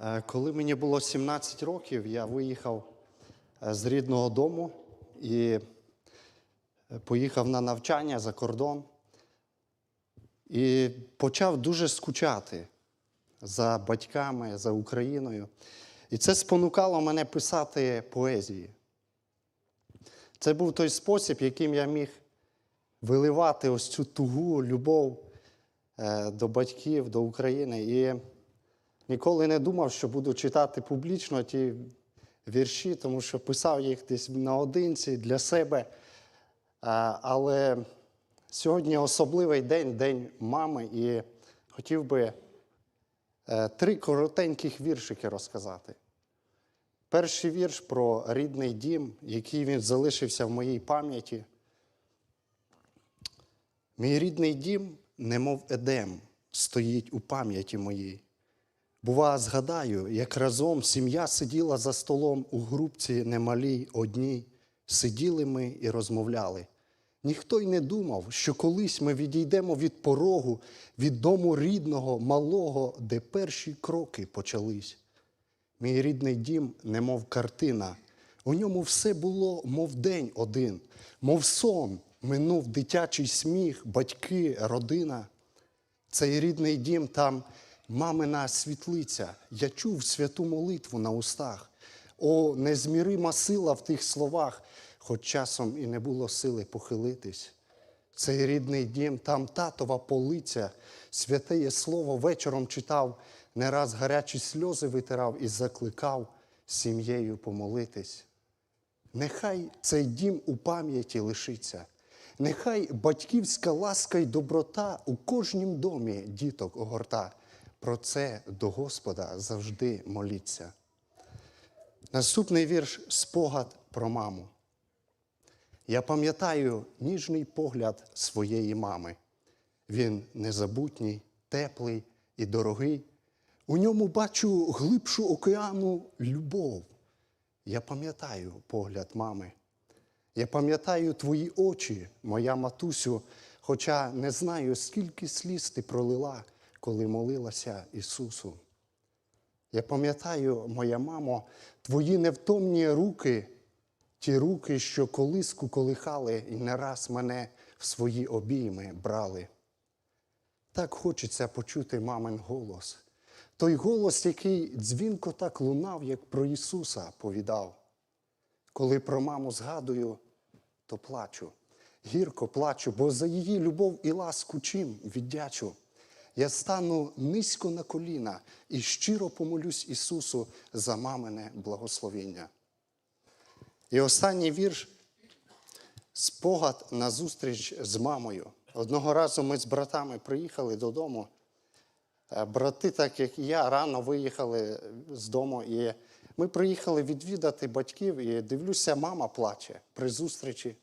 Е, Коли мені було 17 років, я виїхав е, з рідного дому і е, поїхав на навчання за кордон. І почав дуже скучати за батьками, за Україною. І це спонукало мене писати поезії. Це був той спосіб, яким я міг виливати ось цю тугу, любов до батьків, до України. І ніколи не думав, що буду читати публічно ті вірші, тому що писав їх десь наодинці для себе. Але сьогодні особливий день, день мами, і хотів би е, три коротеньких віршики розказати. Перший вірш про рідний дім, який він залишився в моїй пам'яті. Мій рідний дім, немов едем, стоїть у пам'яті моїй. Бува, згадаю, як разом сім'я сиділа за столом у групці немалій одній, сиділи ми і розмовляли. Ніхто й не думав, що колись ми відійдемо від порогу, від дому рідного, малого, де перші кроки почались. Мій рідний дім, немов картина. У ньому все було, мов день один, мов сон, минув дитячий сміх, батьки, родина. Цей рідний дім там мамина світлиця. Я чув святу молитву на устах. О, незмірима сила в тих словах, хоч часом і не було сили похилитись. Цей рідний дім, там татова полиця, святеє слово вечором читав, не раз гарячі сльози витирав і закликав сім'єю помолитись. Нехай цей дім у пам'яті лишиться, нехай батьківська ласка й доброта у кожнім домі діток огорта. Про це до Господа завжди моліться. Наступний вірш спогад про маму. Я пам'ятаю ніжний погляд своєї мами. Він незабутній, теплий і дорогий. У ньому бачу глибшу океану любов. Я пам'ятаю погляд мами. Я пам'ятаю твої очі, моя матусю, хоча не знаю, скільки сліз ти пролила, коли молилася Ісусу. Я пам'ятаю, моя мамо, твої невтомні руки, ті руки, що колиску колихали і не раз мене в свої обійми брали. Так хочеться почути мамин голос. Той голос, який дзвінко так лунав, як про Ісуса повідав. Коли про маму згадую, то плачу, гірко плачу, бо за її любов і ласку чим віддячу. Я стану низько на коліна і щиро помолюсь Ісусу за мамине благословіння. І останній вірш спогад на зустріч з мамою. Одного разу ми з братами приїхали додому. Е, Брати, так як я, рано виїхали з дому. І ми приїхали відвідати батьків, і дивлюся, мама плаче при зустрічі.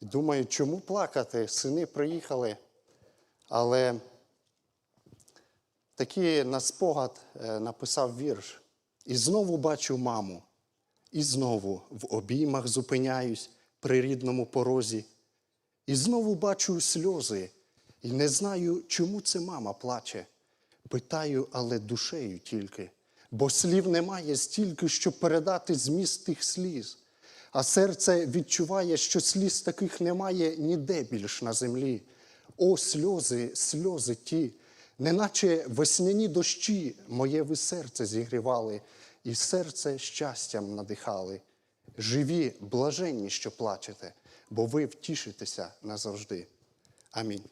Думаю, чому плакати? Сини приїхали. Але такий на спогад е, написав вірш. І знову бачу маму, і знову в обіймах зупиняюсь при рідному порозі. І знову бачу сльози, і не знаю, чому це мама плаче. Питаю, але душею тільки, бо слів немає стільки, щоб передати зміст тих сліз. А серце відчуває, що сліз таких немає ніде більш на землі. О, сльози, сльози ті, неначе весняні дощі моє ви серце зігрівали, і серце щастям надихали. Живі, блаженні, що плачете, бо ви втішитеся назавжди. Амінь.